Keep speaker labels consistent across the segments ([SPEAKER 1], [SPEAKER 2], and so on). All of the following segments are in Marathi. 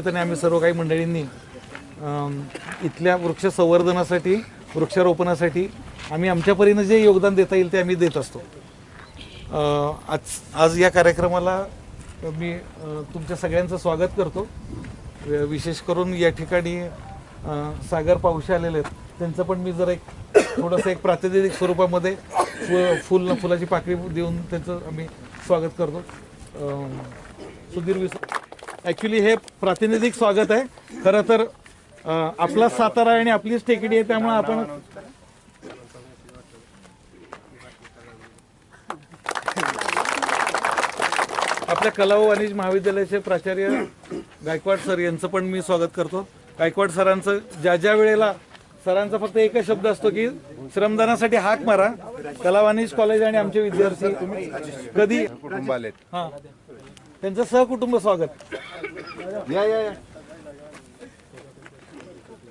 [SPEAKER 1] सेवालाल आम्ही सर्व काही मंडळींनी इथल्या वृक्ष संवर्धनासाठी वृक्षारोपणासाठी आम्ही आमच्या परीनं जे योगदान देता येईल ते आम्ही देत असतो. आज आज या कार्यक्रमाला मी तुमच्या सगळ्यांचं स्वागत करतो. विशेष करून या ठिकाणी सागर पावशे आलेले आहेत. त्यांचं पण मी जरा एक थोडंसं एक प्रातिनिधिक स्वरूपामध्ये फुल फुलाची पाकळी देऊन त्यांचं आम्ही स्वागत करतो. सुधीर विस ॲक्च्युली हे प्रातिनिधिक स्वागत आहे. खरं तर आपला सातारा आणि आपलीच टेकडी आहे त्यामुळे आपण आपल्या कला व वाणिज्य महाविद्यालयाचे प्राचार्य गायकवाड सर यांचं पण मी स्वागत करतो. गायकवाड सरांचं ज्या ज्या वेळेला सरांचा फक्त एकच शब्द असतो की श्रमदानासाठी हाक मारा. कला वाणिज्य कॉलेज आणि आमचे विद्यार्थी कधी
[SPEAKER 2] कुटुंब आलेत
[SPEAKER 1] हा. त्यांचं सहकुटुंब स्वागत.
[SPEAKER 2] या या या.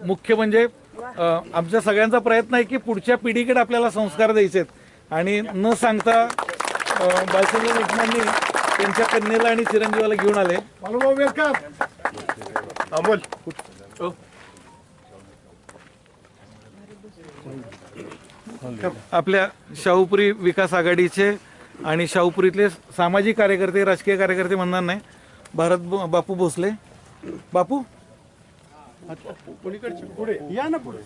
[SPEAKER 1] मुख्य म्हणजे अ, आमच्या सगळ्यांचा प्रयत्न आहे की पुढच्या पिढीकडे आपल्याला संस्कार द्यायचे आहेत आणि न सांगता अ, देशपांडे त्यांच्या कन्येला आणि चिरंजीवाला घेऊन आले.
[SPEAKER 2] वेलकम. अमोल.
[SPEAKER 1] आपल्या शाहूपुरी विकास आघाडीचे आणि शाहूपुरीतले सामाजिक कार्यकर्ते राजकीय कार्यकर्ते म्हणणार नाही. भारत बापू भोसले. बापू?
[SPEAKER 2] या ना पुढे.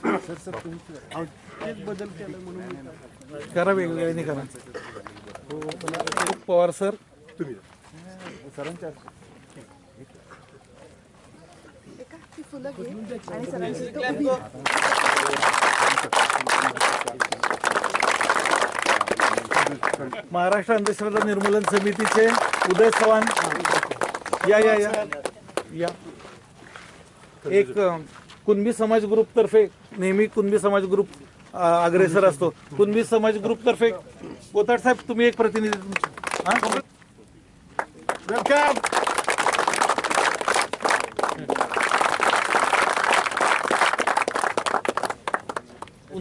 [SPEAKER 1] करा वेगवेगळ्यांनी करा. पवार सर.
[SPEAKER 2] तुम्ही
[SPEAKER 3] ती फुलं घे आणि सरांची इथं उभी राहा.
[SPEAKER 1] महाराष्ट्र अंधश्रद्धा निर्मूलन समितीचे उदय चव्हाण. या या या. या. एक कुणबी समाज ग्रुप तर्फे नेहमी कुणबी समाज ग्रुप अग्रेसर असतो. कुणबी समाज ग्रुप तर्फे कोताड साहेब तुम्ही एक प्रतिनिधी
[SPEAKER 2] वेलकम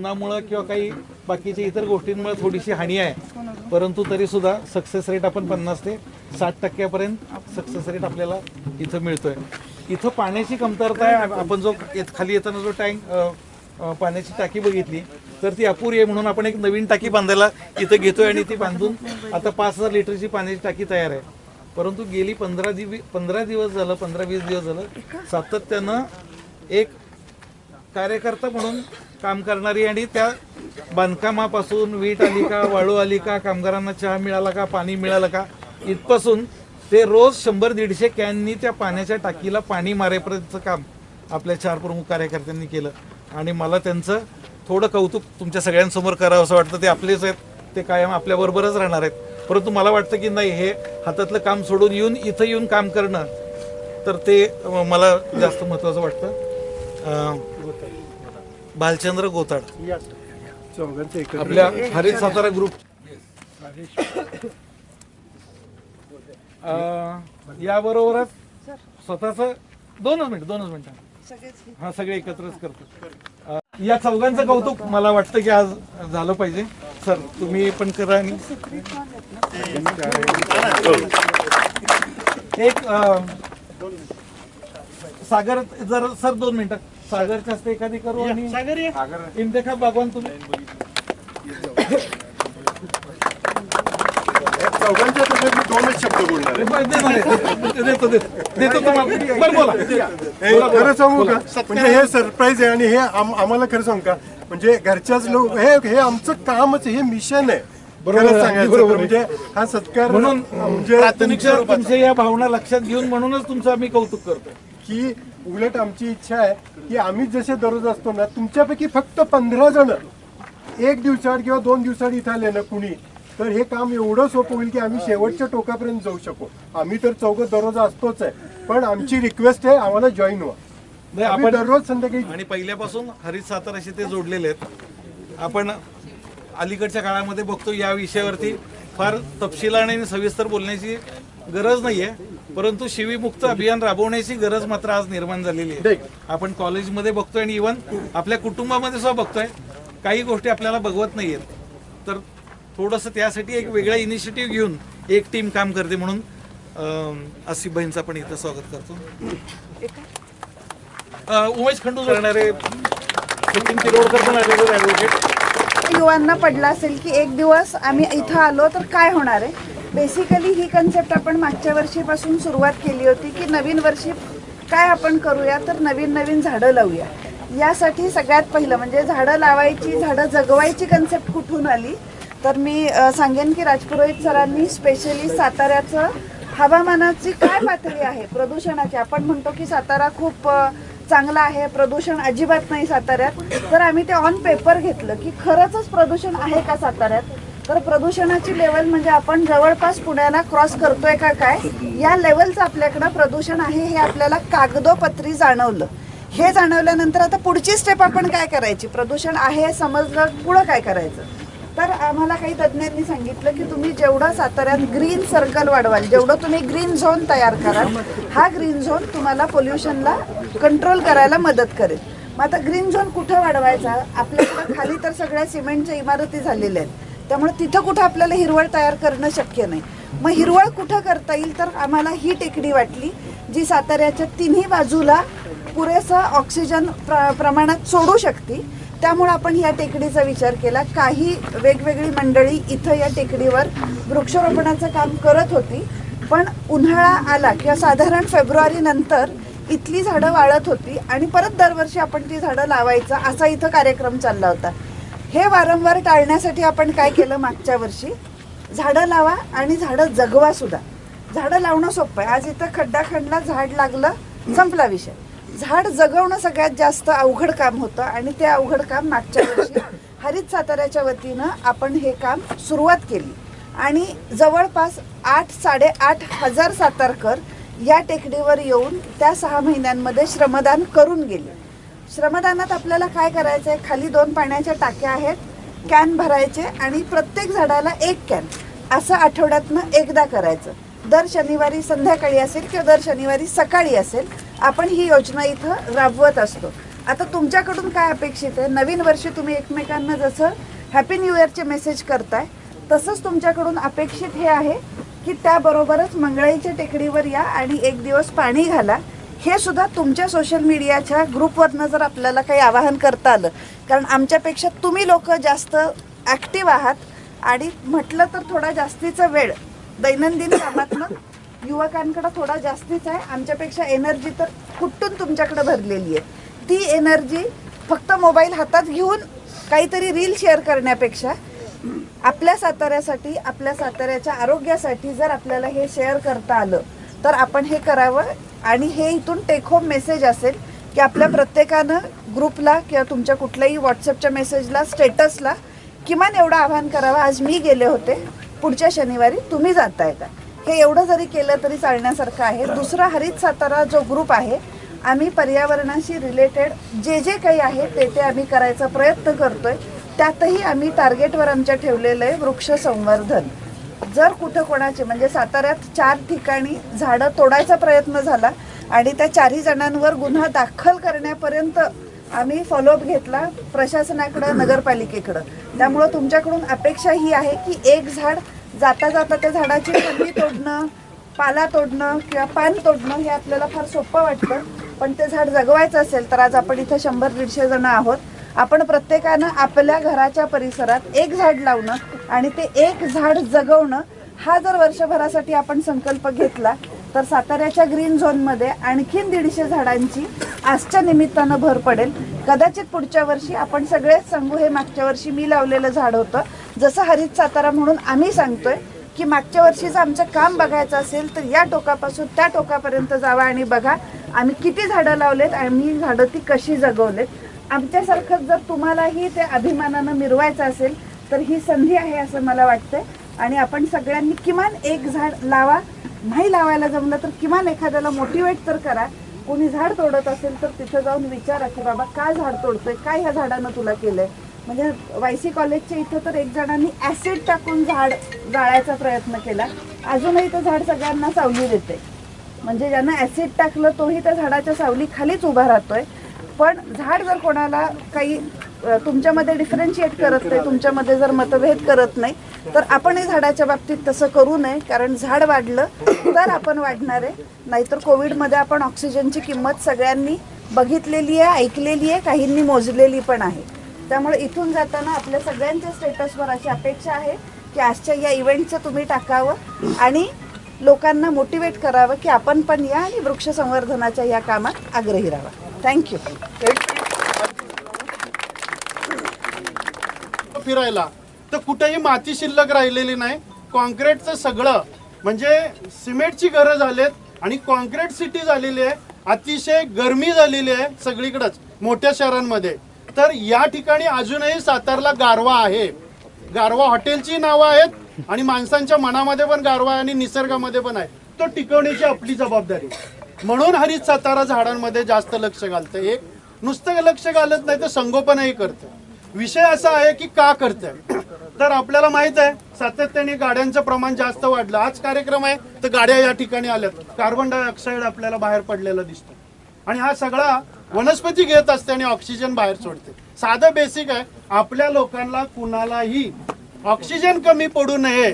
[SPEAKER 1] उन्हामुळं किंवा काही बाकीच्या इतर गोष्टींमुळे थोडीशी हानी आहे. परंतु तरी सुद्धा सक्सेस रेट आपण पन्नास ते साठ टक्क्यापर्यंत सक्सेस रेट आपल्याला इथं मिळतोय. इथं पाण्याची कमतरता आहे. आपण जो खाली येताना जो टँक पाण्याची टाकी बघितली तर ती अपुरी आहे म्हणून आपण एक नवीन टाकी बांधायला इथं घेतोय आणि ती बांधून आता पाच हजार लिटरची पाण्याची टाकी तयार आहे. परंतु गेली पंधरा दिवस पंधरा दिवस झालं पंधरा वीस दिवस झालं सातत्यानं एक कार्यकर्ता म्हणून काम करणारी आणि त्या बांधकामापासून वीट आली का वाळू आली का कामगारांना चहा मिळाला का पाणी मिळालं का इथपासून ते रोज शंभर दीडशे कॅननी त्या पाण्याच्या टाकीला पाणी मारेपर्यंतचं काम आपल्या चार प्रमुख कार्यकर्त्यांनी केलं. आणि मला त्यांचं थोडं कौतुक तुमच्या सगळ्यांसमोर करावं असं वाटतं. ते आपलेच आहेत ते कायम आपल्याबरोबरच राहणार आहेत. परंतु मला वाटतं की नाही हे हातातलं काम सोडून येऊन इथं येऊन काम करणं तर ते मला जास्त महत्त्वाचं वाटतं. भालचंद्र गोताड.
[SPEAKER 2] चौघांचं
[SPEAKER 1] आपल्या हरित सातारा ग्रुप याबरोबरच स्वतःच दोनच मिनिट दोनच मिनिट. हा सगळे एकत्रच करतो. अं, या चौघांचं कौतुक मला वाटतं की आज झालं पाहिजे. सर तुम्ही पण करा आणि एक अं, सागर जर सर दोन मिनिटं. सागरच्या हस्ते एखादी करू आणि इंतेखा बागवान तुम्ही.
[SPEAKER 2] चौघांच्या तर मी दोनच शब्द बोलणार आहे.
[SPEAKER 1] देतो देतो देतो तुम्हाला. बरं बोला.
[SPEAKER 2] हे खरं सांगू का? म्हणजे हे सरप्राईज आहे आणि हे आम- आम्हाला खरं सांगू का? म्हणजे घरच्याच लोक हे हे आमचं कामच आहे, हे मिशन आहे.
[SPEAKER 1] बरोबर
[SPEAKER 2] खरं
[SPEAKER 1] आहे,
[SPEAKER 2] सांगायचं
[SPEAKER 1] बरोबर आहे.
[SPEAKER 2] म्हणजे हा सत्कार
[SPEAKER 1] म्हणून
[SPEAKER 2] म्हणजे
[SPEAKER 1] तुमच्या तुमच्या या भावना लक्षात घेऊन म्हणूनच तुमचं आम्ही कौतुक करतो
[SPEAKER 2] की उलट आमची इच्छा आहे की आम्ही जसे दररोज असतो ना तुमच्यापैकी फक्त पंधरा जण एक दिवसाआड किंवा दोन दिवसाआड इथं आले ना कुणी तर हे काम एवढं सोपं होईल की आम्ही शेवटच्या टोकापर्यंत जाऊ शकू. आम्ही तर चौघं दररोज असतोच आहे पण आमची रिक्वेस्ट आहे आम्हाला जॉईन व्हा.
[SPEAKER 1] नाही, आपण
[SPEAKER 2] दररोज संध्याकाळी
[SPEAKER 1] आणि पहिल्यापासून हरित साताराशी ते जोडलेले आहेत. आपण अलीकडच्या काळामध्ये बघतो या विषयावरती फार तपशिलाने आणि सविस्तर बोलण्याची गरज नाहीये. परंतु शिवीमुक्त अभियान राबवण्याची गरज मात्र आज निर्माण झालेली आहे. आपण कॉलेजमध्ये बघतोय आणि इव्हन आपल्या कुटुंबामध्ये सुद्धा बघतोय. काही गोष्टी आपल्याला बघवत नाहीयेत. तर थोडंसं त्यासाठी एक वेगळा इनिशिएटिव्ह घेऊन एक टीम काम करते म्हणून आसिफ भाईंचं पण इथं स्वागत करतो. उमेश खंडू करणारे
[SPEAKER 3] युवांना पडला असेल की एक दिवस आम्ही इथं आलो तर काय होणार आहे? बेसिकली ही कन्सेप्ट आपण मागच्या वर्षीपासून सुरुवात केली होती की नवीन वर्षी काय आपण करूया तर नवीन नवीन झाडं लावूया. यासाठी सगळ्यात पहिलं म्हणजे झाडं लावायची झाडं जगवायची कन्सेप्ट कुठून आली? तर मी सांगेन की राजपुरोहित सरांनी स्पेशली साताऱ्याचं हवामानाची काय पातळी आहे? प्रदूषणाची. आपण म्हणतो की सातारा खूप चांगला आहे. प्रदूषण अजिबात नाही साताऱ्यात. तर आम्ही ते ऑन पेपर घेतलं की खरंच प्रदूषण आहे का साताऱ्यात? तर प्रदूषणाची लेवल म्हणजे आपण जवळपास पुण्याला क्रॉस करतोय का काय या लेवलचं आपल्याकडं प्रदूषण आहे हे आपल्याला कागदोपत्री जाणवलं. हे जाणवल्यानंतर आता पुढची स्टेप आपण काय करायची? प्रदूषण आहे हे समजलं पुढं काय करायचं? तर आम्हाला काही तज्ज्ञांनी सांगितलं की तुम्ही जेवढं साताऱ्यात ग्रीन सर्कल वाढवाल जेवढं तुम्ही ग्रीन झोन तयार कराल हा ग्रीन झोन तुम्हाला पोल्युशनला कंट्रोल करायला मदत करेल. मग आता ग्रीन झोन कुठं वाढवायचा? आपल्याकडं खाली तर सगळ्या सिमेंटच्या इमारती झालेल्या आहेत. त्यामुळे तिथं कुठं आपल्याला हिरवळ तयार करणं शक्य नाही. मग हिरवळ कुठं करता येईल तर आम्हाला ही टेकडी वाटली जी साताऱ्याच्या तिन्ही बाजूला पुरेसा ऑक्सिजन प्र प्रमाणात सोडू शकते. त्यामुळे आपण या टेकडीचा विचार केला. काही वेगवेगळी मंडळी इथं या टेकडीवर वृक्षारोपणाचं काम करत होती. पण उन्हाळा आला किंवा साधारण फेब्रुवारी नंतर इथली झाडं वाळत होती आणि परत दरवर्षी आपण ती झाडं लावायचं असा इथं कार्यक्रम चालला होता. हे वारंवार टाळण्यासाठी आपण काय केलं मागच्या वर्षी? झाडं लावा आणि झाडं जगवा सुद्धा. झाडं लावणं सोपं आहे. आज इथं खड्डा खणला झाड लागलं संपला विषय. झाड जगवणं सगळ्यात जास्त अवघड काम होतं आणि ते अवघड काम मागच्या वर्षी हरित साताऱ्याच्या वतीनं आपण हे काम सुरुवात केली. आणि जवळपास आठ साडेआठ हजार सातारकर या टेकडीवर येऊन त्या सहा महिन्यांमध्ये श्रमदान करून गेले. श्रमदानात आपल्याला काय करायचं आहे खाली दोन पाण्याच्या टाक्या आहेत कॅन भरायचे आणि प्रत्येक झाडाला एक कॅन. असं आठवड्यातनं एकदा करायचं. दर शनिवारी संध्याकाळी असेल किंवा दर शनिवारी सकाळी असेल आपण ही योजना इथं राबवत असतो. आता तुमच्याकडून काय अपेक्षित आहे? नवीन वर्षी तुम्ही एकमेकांना जसं हॅपी न्यू इयरचे मेसेज करताय तसंच तुमच्याकडून अपेक्षित हे आहे की त्याबरोबरच मंगळाईच्या टेकडीवर या आणि एक दिवस पाणी घाला. हे सुद्धा तुमच्या सोशल मीडियाच्या ग्रुपवरनं जर आपल्याला काही आवाहन करता आलं कारण आमच्यापेक्षा तुम्ही लोक जास्त ॲक्टिव्ह आहात आणि म्हटलं तर थोडा जास्तीचा वेळ दैनंदिन कामातनं युवकांकडं थोडा जास्तीच आहे. आमच्यापेक्षा एनर्जी तर कुठून तुमच्याकडे भरलेली आहे. ती एनर्जी फक्त मोबाईल हातात घेऊन काहीतरी रील शेअर करण्यापेक्षा आपल्या साताऱ्यासाठी आपल्या साताऱ्याच्या आरोग्यासाठी जर आपल्याला हे शेअर करता आलं तर आपण हे करावं. आणि हे इथून टेक होम मेसेज असेल की आपल्या प्रत्येकानं ग्रुपला किंवा तुमच्या कुठल्याही व्हॉट्सअपच्या मेसेजला स्टेटसला किमान एवढं आवाहन करावं. आज मी गेले होते. पुढच्या शनिवारी तुम्ही जाताय का? हे एवढं जरी केलं तरी चालण्यासारखं आहे. दुसरा हरित सातारा जो ग्रुप आहे आम्ही पर्यावरणाशी रिलेटेड जे जे काही आहे ते ते आम्ही करायचा प्रयत्न करतोय. त्यातही आम्ही टार्गेटवर आमच्या ठेवलेलं आहे वृक्ष संवर्धन. जर कुठं कोणाचे म्हणजे साताऱ्यात चार ठिकाणी झाडं तोडायचा प्रयत्न झाला आणि त्या चारही जणांवर गुन्हा दाखल करण्यापर्यंत आम्ही फॉलोअप घेतला प्रशासनाकडं नगरपालिकेकडं. त्यामुळं तुमच्याकडून अपेक्षा ही आहे की एक झाड जाता जाता त्या झाडाची फांदी तोडणं पाला तोडणं किंवा पान तोडणं हे आपल्याला फार सोपं वाटतं. पण ते झाड जगवायचं असेल तर आज आपण इथं शंभर दीडशे जण आहोत. आपण प्रत्येकानं आपल्या घराच्या परिसरात एक झाड लावणं आणि ते एक झाड जगवणं हा जर वर्षभरासाठी आपण संकल्प घेतला तर साताऱ्याच्या ग्रीन झोनमध्ये आणखीन दीडशे झाडांची आजच्या निमित्तानं भर पडेल. कदाचित पुढच्या वर्षी आपण सगळेच सांगू हे मागच्या वर्षी मी लावलेलं झाड होतं. जसं हरित सातारा म्हणून आम्ही सांगतोय की मागच्या वर्षीचं आमचं काम बघायचं असेल तर या टोकापासून त्या टोकापर्यंत जावा आणि बघा आम्ही किती झाडं लावलेत आणि झाडं ती कशी जगवलेत. आमच्यासारखंच जर तुम्हालाही ते अभिमानानं मिरवायचं असेल तर ही संधी आहे असं मला वाटतंय. आणि आपण सगळ्यांनी किमान एक झाड लावा. नाही लावायला जमलं तर किमान एखाद्याला मोटिवेट तर करा. कोणी झाड तोडत असेल तर तिथं जाऊन विचारा की बाबा काय झाड तोडतोय? काय ह्या झाडानं तुला केलंय? म्हणजे वायसी कॉलेजच्या इथं तर एक जणांनी ऍसिड टाकून झाड जाळायचा प्रयत्न केला. अजूनही ते झाड सगळ्यांना सावली देते. म्हणजे ज्यांना ऍसिड टाकलं तोही त्या झाडाच्या सावली खालीच उभा राहतोय. पण झाड जर कोणाला काही तुमच्यामध्ये डिफरन्शिएट करत नाही तुमच्यामध्ये जर मतभेद करत नाही तर आपणही झाडाच्या बाबतीत तसं करू नये कारण झाड वाढलं तर आपण वाढणार आहे. नाहीतर कोविडमध्ये आपण ऑक्सिजनची किंमत सगळ्यांनी बघितलेली आहे ऐकलेली आहे काहींनी मोजलेली पण आहे. त्यामुळे इथून जाताना आपल्या सगळ्यांच्या स्टेटसवर अशी अपेक्षा आहे की आजच्या या इव्हेंटचं तुम्ही टाकावं आणि लोकांना मोटिवेट करावं की आपण पण या आणि वृक्ष संवर्धनाच्या या कामात आग्रही राहा थँक्यू
[SPEAKER 4] फिरायला. तर कुठेही माती शिल्लक राहिलेली नाही. कॉन्क्रीटचं सगळं म्हणजे सिमेंटची गरज आलेत आणि कॉन्क्रीट सिटी झालेली आहे. अतिशय गरमी झालेली आहे सगळीकडंच मोठ्या शहरांमध्ये. तर या ठिकाणी अजूनही सातारला गारवा आहे. गारवा हॉटेलची नावं आहेत आणि माणसांच्या मनामध्ये पण गारवा आहे आणि निसर्गामध्ये पण आहे. तो टिकवण्याची आपली जबाबदारी. म्हणून हरित सातारा झाडांमध्ये जास्त लक्ष घालतं. एक नुसतं लक्ष घालत नाही तर संगोपनही करतं. विषय असा आहे की का करतंय? तर आपल्याला माहीत आहे सातत्याने गाड्यांचं प्रमाण जास्त वाढलं. आज कार्यक्रम आहे तर गाड्या या ठिकाणी आल्यात. कार्बन डायऑक्साईड आपल्याला बाहेर पडलेला दिसतो. आणि हा सगळा वनस्पती घेत असते आणि ऑक्सिजन बाहेर सोडते. साधं बेसिक आहे आपल्या लोकांना कुणालाही ऑक्सिजन कमी पडू नये.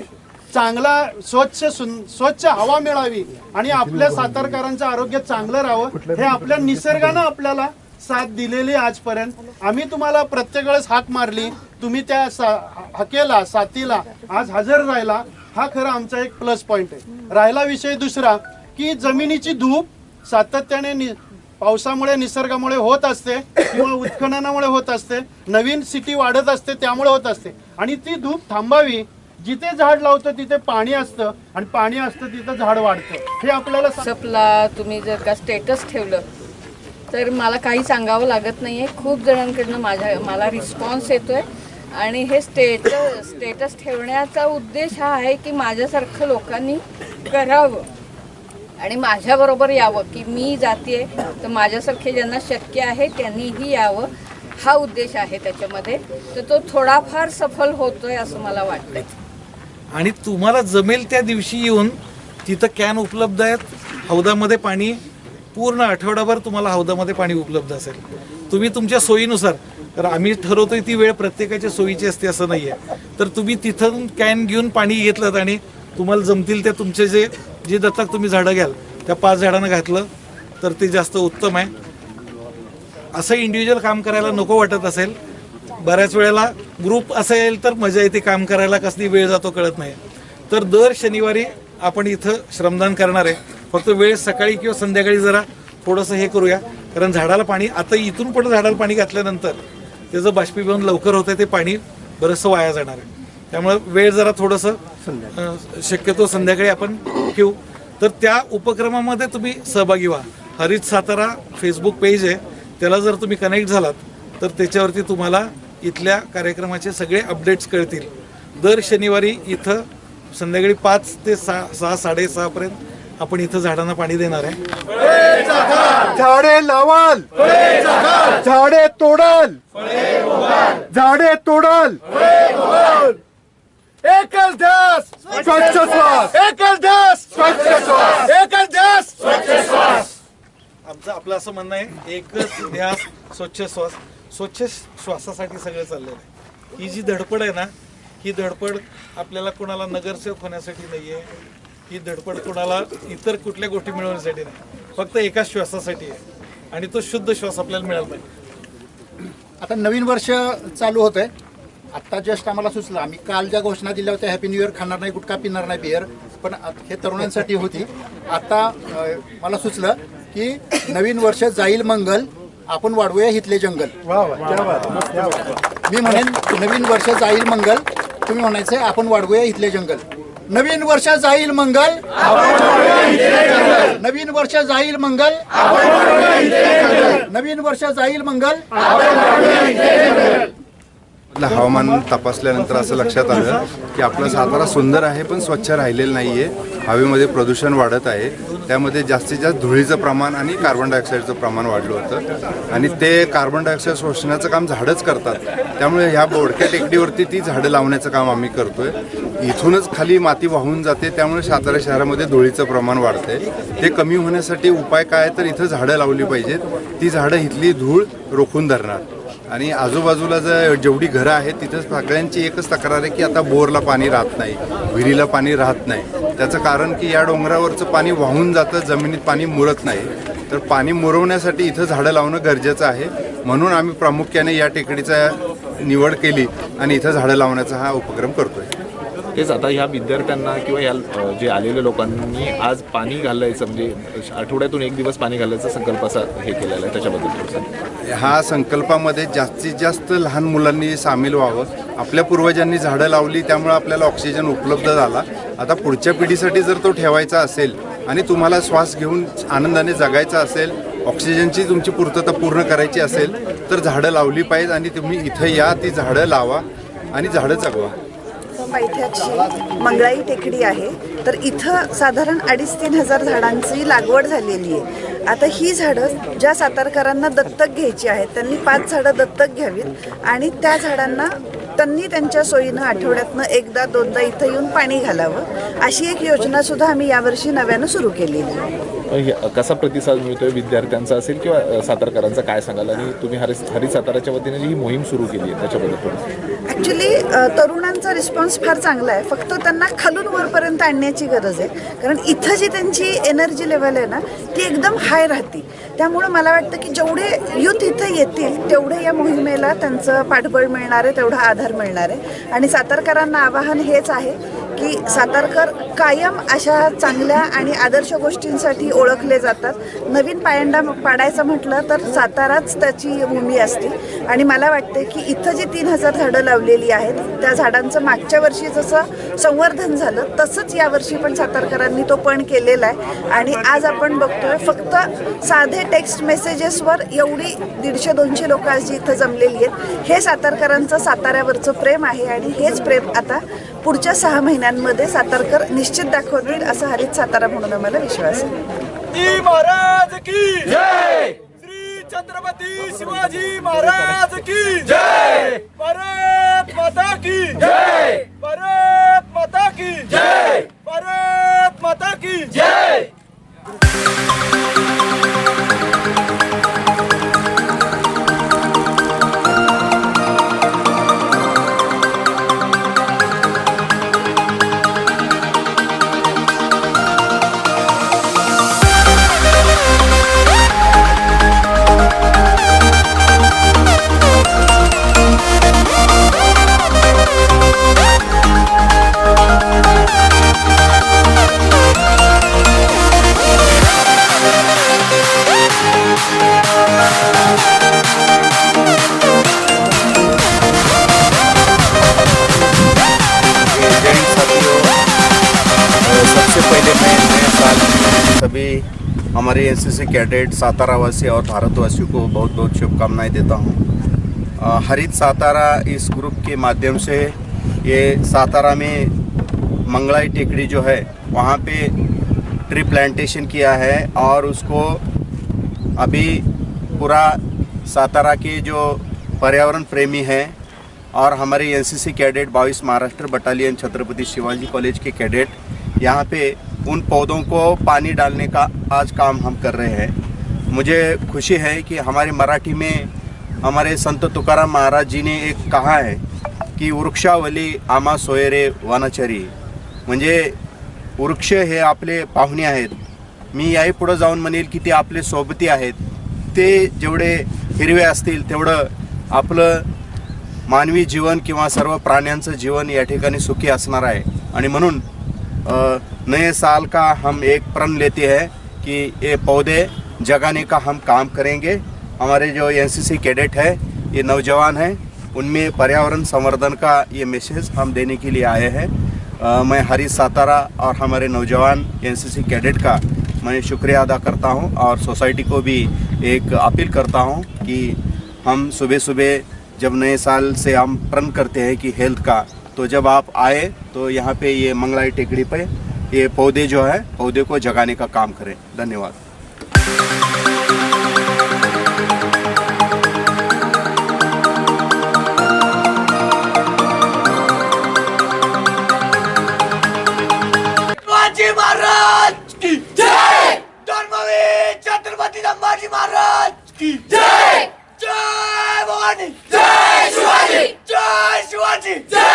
[SPEAKER 4] चांगला स्वच्छ सुन स्वच्छ हवा मिळावी आणि आपल्या सातारकरांचं आरोग्य चांगलं राहावं हे आपल्या निसर्गानं आपल्याला साथ दिलेली आजपर्यंत. आम्ही तुम्हाला प्रत्येक वेळेस हाक मारली तुम्ही त्या सा- हकेला साथीला आज हजर राहिला हा खरा आमचा एक प्लस पॉइंट आहे. राहिला विषय दुसरा की जमिनीची धूप सातत्याने नि- पावसामुळे निसर्गामुळे होत असते किंवा उत्खननामुळे होत असते नवीन सिटी वाढत असते त्यामुळे होत असते. आणि ती धूप थांबावी जिथे झाड लावतं तिथे पाणी असतं आणि पाणी असतं तिथं झाड वाढतं. हे आपल्याला
[SPEAKER 5] सपला तुम्ही जर का स्टेटस ठेवलं तर मला काही सांगावं लागत नाही आहे खूप जणांकडनं माझ्या मला रिस्पॉन्स येतो आहे आणि हे स्टेट स्टेटस ठेवण्याचा उद्देश हा आहे की माझ्यासारखं लोकांनी करावं. आणि माझ्याबरोबर यावं की मी जाते तर माझ्यासारखे ज्यांना शक्य आहे त्यांनीही यावं. हा उद्देश आहे त्याच्यामध्ये. तर तो थोडाफार सफल होतोय असं मला वाटतं
[SPEAKER 1] आणि तुम्हाला जमेल त्या दिवशी येऊन तिथं कॅन उपलब्ध आहेत. हौदामध्ये पाणी पूर्ण आठवडाभर तुम्हाला हौदामध्ये पाणी उपलब्ध असेल. तुम्ही तुमच्या सोयीनुसार तर आम्ही ठरवतोय ती वेळ प्रत्येकाच्या सोयीची असते असं नाही आहे तर तुम्ही तिथून कॅन घेऊन पाणी घेतलं आणि तुम्हाला जमतील त्या तुमचे जे जे दत्तक तुम्ही झाडं घ्याल त्या पाच झाडांना घातलं तर ते जास्त उत्तम आहे. असं इंडिव्हिज्युअल काम करायला नको वाटत असेल. बऱ्याच वेळेला ग्रुप असेल तर मजा येते काम करायला कसली वेळ जातो कळत नाही. तर दर शनिवारी आपण इथं श्रमदान करणार आहे. फक्त वेळ सकाळी किंवा संध्याकाळी जरा थोडंसं हे करूया. कारण झाडाला पाणी आता इथून पुढे झाडाला पाणी घातल्यानंतर त्याचं बाष्पीभवन लवकर होतं ते पाणी बरंचसं वाया जाणार आहे. त्यामुळे वेळ जरा थोडंसं शक्यतो संध्याकाळी आपण ठेवू. तर त्या उपक्रमामध्ये तुम्ही सहभागी व्हा. हरित सातारा फेसबुक पेज आहे. त्याला जर तुम्ही कनेक्ट झालात तर त्याच्यावरती तुम्हाला इथल्या कार्यक्रमाचे सगळे अपडेट्स कळतील. दर शनिवारी इथं संध्याकाळी पाच ते सहा सहा साडेसहापर्यंत आपण इथं झाडांना पाणी देणार आहे.
[SPEAKER 2] झाडे लावाल. झाडे तोडाल. झाडे तोडाल. एकच ध्यास. स्वच्छ श्वास. एकच ध्यास. स्वच्छ श्वास. एकच ध्यास.
[SPEAKER 1] आमचं आपलं असं म्हणणं आहे एकच ध्यास स्वच्छ श्वास. स्वच्छ श्वासासाठी सगळं चाललेलं आहे. ही जी धडपड आहे ना ही धडपड आपल्याला कोणाला नगरसेवक होण्यासाठी नाही आहे ही धडपड कोणाला इतर कुठल्या गोष्टी मिळवण्यासाठी नाही. फक्त एकाच श्वासासाठी आहे. आणि तो शुद्ध श्वास आपल्याला मिळाला पाहिजे.
[SPEAKER 6] आता नवीन वर्ष चालू होत आहे आत्ता जस्ट आम्हाला सुचलं. आम्ही काल ज्या घोषणा दिल्या होत्या हॅपी न्यू इयर खाणार नाही गुटखा पिणार नाही बिअर पण हे तरुणांसाठी होती. आता मला सुचलं की नवीन वर्ष जाईल मंगल आपण वाढवूया हिथले जंगल. मी म्हणेन नवीन वर्ष जाईल मंगल. तुम्ही म्हणायचंय आपण वाढवूया इथले जंगल. नवीन वर्ष जाईल मंगल नवीन वर्ष जाईल मंगल नवीन वर्ष जाईल मंगल
[SPEAKER 7] हवामान तपासल्यानंतर असं लक्षात आलं की आपला सातारा सुंदर आहे पण स्वच्छ राहिलेलं नाही आहे हवेमध्ये प्रदूषण वाढत आहे. त्यामध्ये जास्तीत जास्त धुळीचं प्रमाण आणि कार्बन डायऑक्साईडचं प्रमाण वाढलं होतं. आणि ते कार्बन डायऑक्साईड शोषण्याचं काम झाडंच करतात. त्यामुळे ह्या बोडक्या टेकडीवरती ती झाडं लावण्याचं काम आम्ही करतोय. इथूनच खाली माती वाहून जाते त्यामुळे सातारा शहरामध्ये धुळीचं प्रमाण वाढतंय. ते कमी होण्यासाठी उपाय काय? तर इथं झाडं लावली पाहिजेत. ती झाडं इथली धूळ रोखून धरणार. आणि आजूबाजूला जर जेवढी घरं आहेत तिथं सगळ्यांची एकच तक्रार आहे की आता बोरला पाणी राहत नाही विहिरीला पाणी राहत नाही. त्याचं कारण की या डोंगरावरचं पाणी वाहून जातं जमिनीत पाणी मुरत नाही. तर पाणी मुरवण्यासाठी इथं झाडं लावणं गरजेचं आहे. म्हणून आम्ही प्रामुख्याने या टेकडीचा निवड केली आणि इथं झाडं लावण्याचा हा उपक्रम करतो
[SPEAKER 8] तेच आता ह्या विद्यार्थ्यांना किंवा या जे आलेल्या लोकांनी आज पाणी घालायचं म्हणजे आठवड्यातून एक दिवस पाणी घालायचा संकल्प असा हे केलेला आहे त्याच्याबद्दल
[SPEAKER 7] हा संकल्पामध्ये जास्तीत जास्त लहान मुलांनी सामील व्हावं. आपल्या पूर्वजांनी झाडं लावली त्यामुळे आपल्याला ऑक्सिजन उपलब्ध झाला. आता पुढच्या पिढीसाठी जर तो ठेवायचा असेल आणि तुम्हाला श्वास घेऊन आनंदाने जगायचा असेल ऑक्सिजनची तुमची पूर्तता पूर्ण करायची असेल तर झाडं लावली पाहिजेत आणि तुम्ही इथं या ती झाडं लावा आणि झाडं जगवा.
[SPEAKER 3] पायथ्याची मंगळाई टेकडी आहे. तर इथं साधारण अडीच तीन हजार झाडांची लागवड झालेली आहे. आता ही झाडं ज्या सातारकरांना दत्तक घ्यायची आहेत त्यांनी पाच झाडं दत्तक घ्यावीत आणि त्या झाडांना त्यांनी त्यांच्या सोयीनं आठवड्यातनं एकदा दोनदा इथं येऊन पाणी घालावं. अशी एक योजना सुद्धा आम्ही यावर्षी नव्यानं सुरू केलेली आहे.
[SPEAKER 8] कसा प्रतिसाद मिळतोय विद्यार्थ्यांचा असेल किंवा सातारकरांचा काय सांगाल? आणि तुम्ही हरी हरी साताराच्या वतीने जी ही मोहीम सुरू केली आहे त्याच्याबद्दल
[SPEAKER 3] ॲक्च्युली तरुणांचा रिस्पॉन्स फार चांगला आहे. फक्त त्यांना खालून वरपर्यंत आणण्याची गरज आहे. कारण इथं जी त्यांची एनर्जी लेवल आहे ना ती एकदम हाय राहते. त्यामुळं मला वाटतं की जेवढे युथ इथं येतील तेवढे या मोहिमेला त्यांचं पाठबळ मिळणार आहे तेवढा आधार मिळणार आहे. आणि सातारकरांना आवाहन हेच आहे की सातारकर कायम अशा चांगल्या आणि आदर्श गोष्टींसाठी ओळखले जातात. नवीन पायंडा पाडायचं म्हटलं तर साताराच त्याची भूमी असते. आणि मला वाटते की इथं जी तीन हजार झाडं लावलेली आहेत त्या झाडांचं मागच्या वर्षी जसं संवर्धन झालं तसंच यावर्षी पण सातारकरांनी तो पण केलेला आहे. आणि आज आपण बघतोय फक्त साधे टेक्स्ट मेसेजेसवर एवढी दीडशे दोनशे लोक आज जी इथं जमलेली आहेत. हे सातारकरांचं साताऱ्यावरचं प्रेम आहे आणि हेच प्रेम आता पुढच्या सहा महिन्यांमध्ये सातारकर निश्चित दाखवतील असं हरित सातारा म्हणून आम्हाला विश्वास आहे.
[SPEAKER 9] शिवाजी महाराज की जय! श्री छत्रपती शिवाजी महाराज की जय! भारत माता की जय! भारत माता की जय! भारत माता की जय!
[SPEAKER 10] कैडेट सातारा वासी और भारतवासियों को बहुत बहुत शुभकामनाएँ देता हूँ। हरित सातारा इस ग्रुप के माध्यम से ये सातारा में मंगलाई टेकड़ी जो है, वहाँ पे ट्री प्लांटेशन किया है और उसको अभी पूरा सातारा के जो पर्यावरण प्रेमी हैं और हमारे एनसीसी कैडेट बाईस महाराष्ट्र बटालियन छत्रपति शिवाजी कॉलेज के कैडेट यहाँ पे उन पौधों को पानी डालने का आज काम हम कर रहे हैं। मुझे खुशी है कि हमारे मराठी में हमारे संत तुकाराम महाराज जी ने एक कहा है की वृक्षावली आमा सोयरे वनचरी। म्हणजे वृक्ष हे आपले पाहुणे आहेत। मी याही पुढं जाऊन म्हणेल की ते आपले सोबती आहेत। ते जेवढे हिरवे असतील तेवढं आपलं मानवी जीवन किंवा सर्व प्राण्यांचं जीवन या ठिकाणी सुखी असणार आहे। आणि म्हणून नए साल का हम एक प्रण लेते हैं कि ये पौधे जगाने का हम काम करेंगे। हमारे जो एनसीसी कैडेट है, ये नौजवान हैं, उनमें पर्यावरण संवर्धन का ये मैसेज हम देने के लिए आए हैं। मैं हरी सातारा और हमारे नौजवान एनसीसी कैडेट का मैं शुक्रिया अदा करता हूँ और सोसाइटी को भी एक अपील करता हूँ कि हम सुबह सुबह जब नए साल से हम प्रण करते हैं कि हेल्थ का तो जब आप आए तो यहाँ पे ये मंगलाई टेकड़ी पे ये पौधे जो है, पौधे को जगाने का काम करें। धन्यवाद।
[SPEAKER 7] छत्रपति जय! जय जय शिवाजी! जय शिवाजी! जय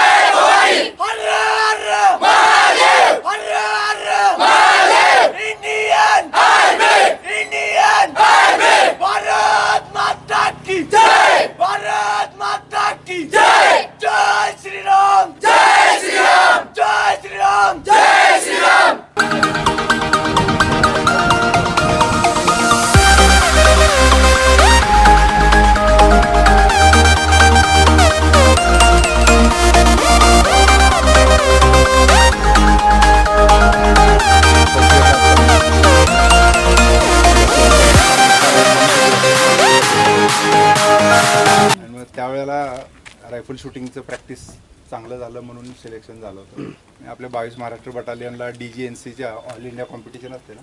[SPEAKER 7] रायफल शूटिंगचं प्रॅक्टिस चांगलं झालं म्हणून सिलेक्शन झालं होतं. आपल्या बावीस महाराष्ट्र बटालियनला डी जी एन सीच्या ऑल इंडिया कॉम्पिटिशन असते ना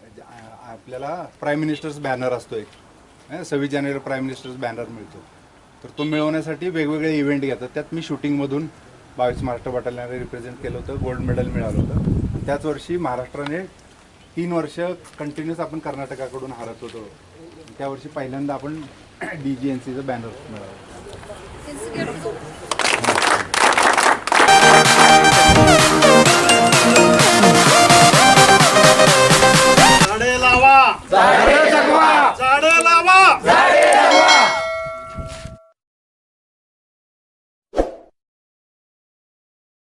[SPEAKER 7] म्हणजे, आपल्याला प्राईम मिनिस्टर्स बॅनर असतो एक. सव्वीस जानेवारी प्राईम मिनिस्टर्स बॅनर मिळतो. तर तो मिळवण्यासाठी वेगवेगळे इव्हेंट घेतात. त्यात मी शूटिंगमधून बावीस महाराष्ट्र बटालियनला रिप्रेझेंट केलं होतं गोल्ड मेडल मिळालं होतं. त्याच वर्षी महाराष्ट्राने तीन वर्ष कंटिन्युअस आपण कर्नाटकाकडून हारत होतो. त्या वर्षी पहिल्यांदा आपण डी जी एन सीचं बॅनर मिळालं
[SPEAKER 4] झाडे लावा